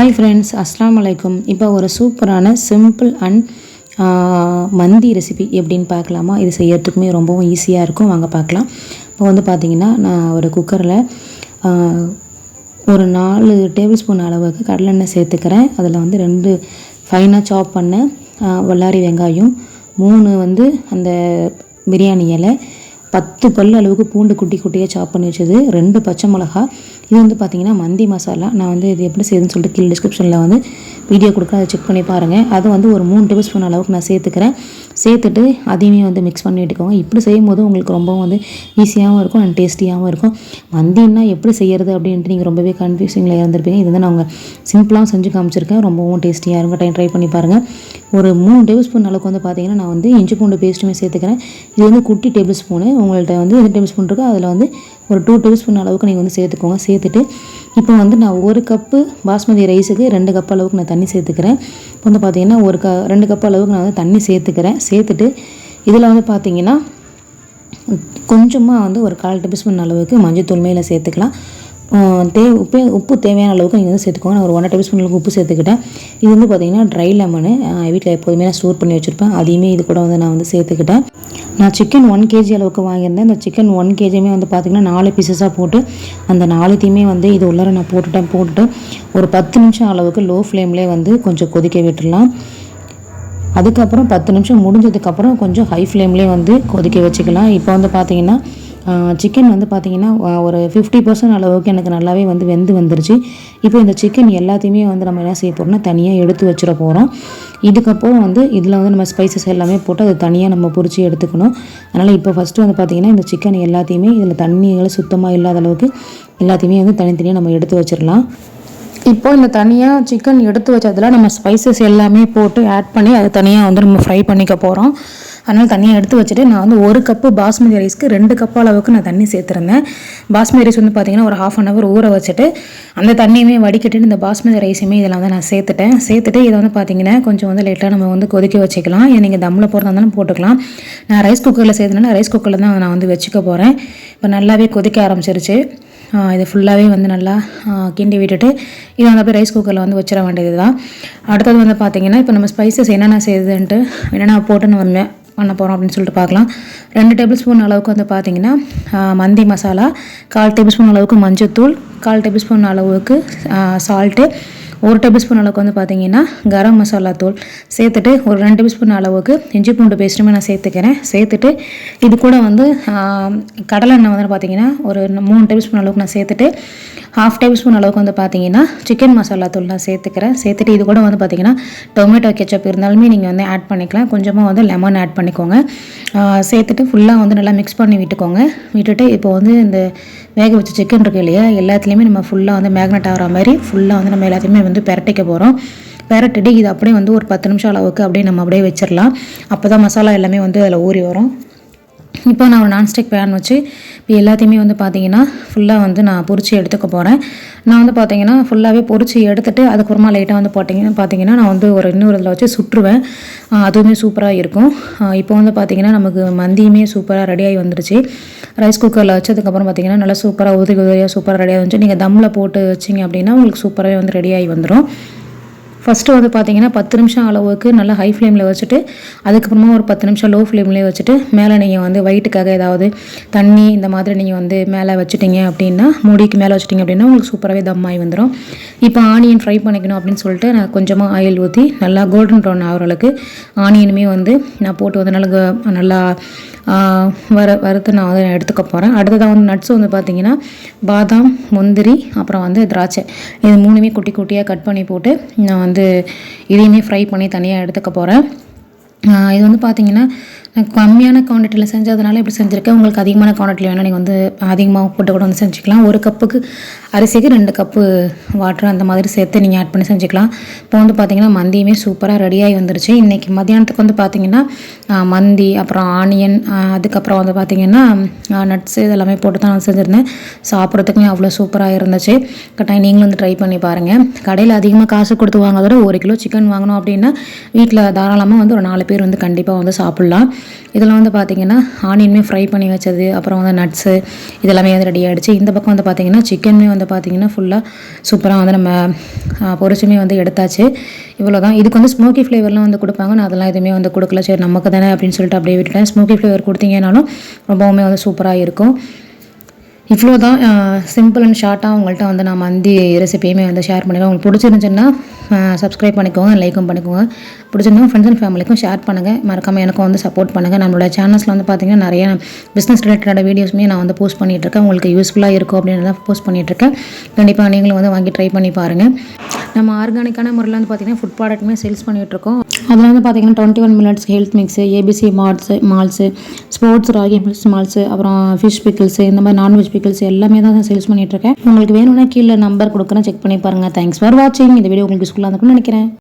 Hi friends அஸ்லாம் வலைக்கும் இப்போ ஒரு சூப்பரான சிம்பிள் அண்ட் மந்தி ரெசிபி எப்படின்னு பார்க்கலாமா? இது செய்யறதுக்குமே ரொம்பவும் ஈஸியாக இருக்கும். வாங்க பார்க்கலாம். இப்போ வந்து பார்த்தீங்கன்னா நான் ஒரு குக்கரில் ஒரு நாலு டேபிள் ஸ்பூன் அளவுக்கு கடலெண்ணெய் சேர்த்துக்கிறேன். அதில் வந்து ரெண்டு ஃபைனாக சாப் பண்ண வல்லாரி வெங்காயம் மூணு வந்து அந்த பிரியாணி இலை பத்து பல் அளவுக்கு பூண்டு குட்டி குட்டியாக சாப் பண்ணி வச்சது ரெண்டு பச்சை மிளகா இது வந்து பார்த்தீங்கன்னா மந்தி மசாலா. நான் வந்து இது எப்படி செய்யுதுன்னு சொல்லிட்டு கீழே டிஸ்கிரிப்ஷனில் வந்து வீடியோ கொடுக்குறேன். அதை செக் பண்ணி பாருங்கள் அது வந்து ஒரு மூணு டேபிள் ஸ்பூன் அளவுக்கு நான் சேர்த்துக்கிறேன். சேர்த்துட்டு அதையுமே வந்து மிக்ஸ் பண்ணி விட்டுக்கோங்க இப்படி செய்யும் போது உங்களுக்கு ரொம்பவும் வந்து ஈஸியாகவும் இருக்கும் அண்ட் டேஸ்டியாகவும் இருக்கும். மந்தின்னா எப்படி செய்யறது அப்படின்ட்டு நீங்கள் ரொம்பவே கன்ஃபியூசிங்கில் இருந்திருப்பீங்க. இது வந்து நான் உங்கள் சிம்பிளாகவும் செஞ்சு காமிச்சிருக்கேன். ரொம்பவும் டேஸ்டியாக இருக்கும். டைம் ட்ரை பண்ணி பாருங்கள் ஒரு மூணு டேபிள் ஸ்பூன் அளவுக்கு வந்து பார்த்தீங்கன்னா நான் வந்து இஞ்சி பூண்டு பேஸ்ட்டுமே சேர்த்துக்கிறேன். இது வந்து குட்டி டேபிள் ஸ்பூனு உங்கள்கிட்ட வந்து எந்த டேபிள் ஸ்பூன் இருக்கோ. அதில் வந்து ஒரு டூ டேபிள் ஸ்பூன் அளவுக்கு நீங்கள் வந்து சேர்த்துக்கோங்க. சேர்த்துட்டு இப்போ வந்து நான் ஒரு கப்பு பாஸ்மதி ரைஸுக்கு ரெண்டு கப் அளவுக்கு நான் தண்ணி சேர்த்துக்கிறேன். இப்போ வந்து பார்த்தீங்கன்னா ஒரு க ரெண்டு கப் அளவுக்கு நான் வந்து தண்ணி சேர்த்துக்கிறேன். சேர்த்துட்டு இதில் வந்து பார்த்திங்கன்னா கொஞ்சமாக வந்து ஒரு கால் டேபிள் ஸ்பூன் அளவுக்கு மஞ்சத்தூள் மேலே சேர்த்துக்கலாம். தே உப்பு உப்பு தேவையான அளவுக்கு நீங்கள் வந்து சேர்த்துக்கோங்க. நான் ஒரு ஒன்றரை டேபிள் ஸ்பூன் அளவுக்கு உப்பு சேர்த்துக்கிட்டேன். இது வந்து பார்த்திங்கன்னா ட்ரை லெமனு வீட்டில் எப்போதுமே நான் ஸ்டோர் பண்ணி வச்சுருப்பேன். அதையுமே இது கூட வந்து நான் வந்து சேர்த்துக்கிட்டேன். நான் சிக்கன் ஒன் கேஜி அளவுக்கு வாங்கியிருந்தேன். இந்த சிக்கன் ஒன் கேஜியுமே வந்து பார்த்திங்கன்னா நாலு பீசஸாக போட்டு அந்த நாலுத்தையுமே வந்து இது உள்ளார நான் போட்டுட்டேன். போட்டுட்டு ஒரு பத்து நிமிஷம் அளவுக்கு லோ ஃப்ளேம்லேயே வந்து கொஞ்சம் கொதிக்க விட்டுடலாம். அதுக்கப்புறம் பத்து நிமிஷம் முடிஞ்சதுக்கப்புறம் கொஞ்சம் ஹை ஃப்ளேம்லேயே வந்து கொதிக்க வச்சுக்கலாம். இப்போ வந்து பார்த்தீங்கன்னா சிக்கன் வந்து பார்த்திங்கன்னா ஒரு ஃபிஃப்டி பர்சன்ட் அளவுக்கு எனக்கு நல்லாவே வந்து வெந்து வந்துருச்சு. இப்போ இந்த சிக்கன் எல்லாத்தையுமே வந்து நம்ம என்ன செய்ய போகிறோம்னா தனியாக எடுத்து வச்சிட போகிறோம் இதுக்கப்புறம் வந்து இதில் வந்து நம்ம ஸ்பைசஸ் எல்லாமே போட்டு அதை தனியாக நம்ம பொரிச்சு எடுத்துக்கணும். அதனால் இப்போ ஃபஸ்ட்டு வந்து பார்த்திங்கன்னா இந்த சிக்கன் எல்லாத்தையுமே இதில் தண்ணிகளை சுத்தமாக இல்லாத அளவுக்கு எல்லாத்தையுமே வந்து தனித்தனியாக நம்ம எடுத்து வச்சிடலாம். இப்போ இந்த தனியாக சிக்கன் எடுத்து வச்சதில் நம்ம ஸ்பைசஸ் எல்லாமே போட்டு ஆட் பண்ணி அதை தனியாக வந்து நம்ம ஃப்ரை பண்ணிக்க போகிறோம் அதனால் தண்ணியை எடுத்து வச்சுட்டு நான் வந்து ஒரு கப்பு பாஸ்மதி ரைஸ்க்கு ரெண்டு கப் அளவுக்கு நான் தண்ணி சேர்த்துருந்தேன். பாஸ்மதி ரைஸ் வந்து பார்த்திங்கன்னா ஒரு ஹாஃப் அன் ஹவர் ஊற வச்சுட்டு அந்த தண்ணியுமே வடிக்கட்டு இந்த பாஸ்மதி ரைஸுமே இதில் வந்து நான் சேர்த்துட்டேன். சேர்த்துட்டு இதை வந்து பார்த்திங்கன்னா கொஞ்சம் வந்து லைட்டாக நம்ம வந்து கொதிக்க வச்சுக்கலாம். இதை நீங்கள் தம்மில் போடுறதா இருந்தாலும் போட்டுக்கலாம். நான் ரைஸ் குக்கரில் சேர்த்தனால ரைஸ் குக்கரில் தான் நான் வந்து வச்சுக்க போகிறேன் இப்போ நல்லாவே கொதிக்க ஆரம்பிச்சிருச்சு. இது ஃபுல்லாகவே வந்து நல்லா கிண்டி விட்டுட்டு இதை வந்து அப்படியே ரைஸ் குக்கரில் வந்து வச்சிட வேண்டியது தான் அடுத்தது வந்து பார்த்திங்கன்னா இப்போ நம்ம ஸ்பைசஸ் என்னென்ன செய்யுதுன்ட்டு என்னென்ன போட்டுன்னு வந்து பண்ண போகிறோம் அப்படின்னு சொல்லிட்டு பார்க்கலாம். ரெண்டு டேபிள் ஸ்பூன் அளவுக்கு வந்து பார்த்தீங்கன்னா மந்தி மசாலா கால் டேபிள் ஸ்பூன் அளவுக்கு மஞ்சத்தூள் கால் டேபிள் ஸ்பூன் அளவுக்கு சால்ட்டு ஒரு டேபிள் ஸ்பூன் அளவுக்கு வந்து பார்த்தீங்கன்னா கரம் மசாலா தூள் சேர்த்துட்டு ஒரு ரெண்டு டேபிள் ஸ்பூன் அளவுக்கு இஞ்சி பூண்டு பேஸ்ட்டுமே நான் சேர்த்துக்கிறேன். சேர்த்துட்டு இது கூட வந்து கடலை கடலெண்ணெய் வந்து பார்த்தீங்கன்னா ஒரு மூணு டேபிள் ஸ்பூன் அளவுக்கு நான் சேர்த்துட்டு ஹாஃப் டேபிள் ஸ்பூன் அளவுக்கு வந்து பார்த்தீங்கன்னா சிக்கன் மசாலா தூள் நான் சேர்த்துக்கிறேன். சேர்த்துட்டு இது கூட வந்து பார்த்தீங்கன்னா டொமேட்டோ கெச்சப் இருந்தாலுமே நீங்கள் வந்து ஆட் பண்ணிக்கலாம். கொஞ்சமாக வந்து லெமன் ஆட் பண்ணிக்கோங்க. சேர்த்துட்டு ஃபுல்லாக வந்து நல்லா மிக்ஸ் பண்ணி விட்டுக்கோங்க. விட்டுட்டு இப்போ வந்து இந்த வேக வச்ச சிக்கன் இருக்குது இல்லையா எல்லாத்துலேயுமே நம்ம ஃபுல்லாக வந்து மேக்னெட் ஆகிற மாதிரி ஃபுல்லாக வந்து நம்ம எல்லாத்தையுமே வந்து பெரட்டிக்க போகிறோம் பெரட்டிட்டு இது அப்படியே வந்து ஒரு பத்து நிமிஷம் அளவுக்கு அப்படியே நம்ம அப்படியே வச்சிடலாம் அப்போ தான் மசாலா எல்லாமே வந்து அதில் ஊறி வரும். இப்போ நான் ஒரு நான்ஸ்டிக் பேன் வச்சு இப்போ எல்லாத்தையுமே வந்து பார்த்தீங்கன்னா ஃபுல்லாக வந்து நான் பொரிச்சு எடுத்துக்க போகிறேன் நான் வந்து பார்த்தீங்கன்னா ஃபுல்லாகவே பொரிச்சு எடுத்துகிட்டு அதுக்கப்புறமா லைட்டாக வந்து பார்த்தீங்கன்னா பார்த்தீங்கன்னா நான் வந்து ஒரு இன்னொரு இதில் வச்சு சுற்றுவேன். அதுவுமே சூப்பராக இருக்கும். இப்போ வந்து பார்த்தீங்கன்னா நமக்கு மந்தியுமே சூப்பராக ரெடியாகி வந்துருச்சு. ரைஸ் குக்கரில் வச்சதுக்கப்புறம் பார்த்தீங்கன்னா நல்லா சூப்பராக உதவி உதவியாக சூப்பராக ரெடியாக வந்துச்சு. நீங்கள் தம்மில் போட்டு வச்சிங்க அப்படின்னா உங்களுக்கு சூப்பராகவே வந்து ரெடியாகி வந்துடும் ஃபஸ்ட்டு வந்து பார்த்தீங்கன்னா பத்து நிமிஷம் அளவுக்கு நல்லா ஹை ஃப்ளேமில் வச்சுட்டு அதுக்கப்புறமா ஒரு பத்து நிமிஷம் லோ ஃப்ளேம்லேயே வச்சுட்டு மேலே நீங்கள் வந்து வயிட்டுக்காக ஏதாவது தண்ணி இந்த மாதிரி நீங்கள் வந்து மேலே வச்சுட்டிங்க அப்படின்னா மூடிக்கு மேலே வச்சுட்டிங்க அப்படின்னா உங்களுக்கு சூப்பராகவே தம் ஆகி வந்துடும் இப்போ ஆனியன் ஃப்ரை பண்ணிக்கணும் அப்படின்னு சொல்லிட்டு நான் கொஞ்சமாக ஆயில் ஊற்றி நல்லா கோல்டன் ப்ரௌன் ஆகிற அளவுக்கு ஆனியனுமே வந்து நான் போட்டு வந்து நல்லா க- நல்லா வர வறுத்து நான் வந்து எடுத்துக்க போகிறேன் அடுத்ததாக வந்து நட்ஸ் வந்து பார்த்தீங்கன்னா பாதாம் முந்திரி அப்புறம் வந்து திராட்சை. இது மூணுமே குட்டி குட்டியாக கட் பண்ணி போட்டு நான் வந்து இதையுமே ஃப்ரை பண்ணி தனியாக எடுத்துக்க போகிறேன் இது வந்து பார்த்திங்கன்னா நான் கம்மியான குவான்டிட்டியில் செஞ்சதுனால இப்படி செஞ்சுருக்கேன். உங்களுக்கு அதிகமான குவான்டிட்டியில் வேணால் நீங்கள் வந்து அதிகமாக போட்டு கூட வந்து செஞ்சுக்கலாம். ஒரு கப்புக்கு அரிசிக்கு ரெண்டு கப்பு வாட்டர் அந்த மாதிரி சேர்த்து நீங்கள் ஆட் பண்ணி செஞ்சுக்கலாம். இப்போ வந்து பார்த்திங்கன்னா மந்தியுமே சூப்பராக ரெடியாகி வந்துருச்சு. இன்றைக்கி மத்தியானத்துக்கு வந்து பார்த்திங்கன்னா மந்தி அப்புறம் ஆனியன் அதுக்கப்புறம் வந்து பார்த்திங்கன்னா நட்ஸ் இதெல்லாமே போட்டு தான் நான் செஞ்சுருந்தேன். சாப்பிட்றதுக்குமே அவ்வளோ சூப்பராக இருந்துச்சு. கட்டாயம் நீங்களும் வந்து ட்ரை பண்ணி பாருங்கள் கடையில் அதிகமாக காசு கொடுத்து வாங்குறத விட ஒரு கிலோ சிக்கன் வாங்கணும் அப்படின்னா வீட்டில் தாராளமாக வந்து ஒரு நாலு பேர் வந்து கண்டிப்பாக வந்து சாப்பிட்லாம். இதெல்லாம் வந்து பார்த்தீங்கன்னா ஆனியனுமே ஃப்ரை பண்ணி வச்சது அப்புறம் வந்து நட்ஸு இதெல்லாமே வந்து ரெடி ஆகிடுச்சு இந்த பக்கம் வந்து பார்த்தீங்கன்னா சிக்கனுமே வந்து பார்த்தீங்கன்னா ஃபுல்லாக சூப்பராக வந்து நம்ம பொரிச்சுமே வந்து எடுத்தாச்சு. இவ்வளோ தான் இதுக்கு வந்து ஸ்மோக்கி ஃப்ளேவர்லாம் வந்து கொடுப்பாங்க. நான் அதெல்லாம் எதுவுமே வந்து கொடுக்கல. சரி நமக்கு தானே அப்படின்னு சொல்லிட்டு அப்படியே விட்டுட்டேன். ஸ்மோக்கி ஃப்ளேவர் கொடுத்தீங்கனாலும் ரொம்பவுமே வந்து சூப்பராக இருக்கும். இவ்வளோ தான் சிம்பிள் அண்ட் ஷார்ட்டாக உங்கள்கிட்ட வந்து நான் மந்தி ரெசிபியுமே வந்து ஷேர் பண்ணிடுவேன் உங்களுக்கு பிடிச்சிருந்துச்சுன்னா சப்ஸ்கிரைப் பண்ணிக்கோங்க லைக்கும் பண்ணிக்கோங்க. பிடிச்சிருந்தா ஃப்ரெண்ட்ஸ் அண்ட் ஃபேமிலிக்கும் ஷேர் பண்ணுங்கள் மறக்காமல் எனக்கும் வந்து சப்போர்ட் பண்ணுங்கள் நம்மளோட சேனல்ஸில் வந்து பார்த்தீங்கன்னா நிறைய பிஸ்னஸ் ரிலேட்டடான வீடியோஸுமே நான் வந்து போஸ்ட் பண்ணிகிட்ருக்கேன் உங்களுக்கு யூஸ்ஃபுல்லாக இருக்கும் அப்படின்னு தான் போஸ்ட் பண்ணிகிட்ருக்கேன் கண்டிப்பாக நீங்களும் வந்து வாங்கி ட்ரை பண்ணி பாருங்கள் நம்ம ஆர்கானிக்கான முறையில் வந்து பார்த்தீங்கன்னா ஃபுட் ப்ராடக்ட்டுமே சேல்ஸ் பண்ணிகிட்ருக்கோம் அதில் வந்து பார்த்தீங்கன்னா twenty one minutes health mix ABC malts malts sports ragi mills malts அப்புறம் ஃபிஷ் பிக்கிள்ஸு இந்த மாதிரி நான்வெஜ் பிக்கிள்ஸ் எல்லாமே தான் சேல்ஸ் பண்ணிகிட்ருக்கேன் உங்களுக்கு வேணும்னா கீழே நம்பர் கொடுக்குறேன் செக் பண்ணி பாருங்கள் தேங்க்ஸ் ஃபார் வாட்சிங் இந்த வீடியோ உங்களுக்கு யூஸ்ஃபுல்லாக இருக்கும்னு நினைக்கிறேன்.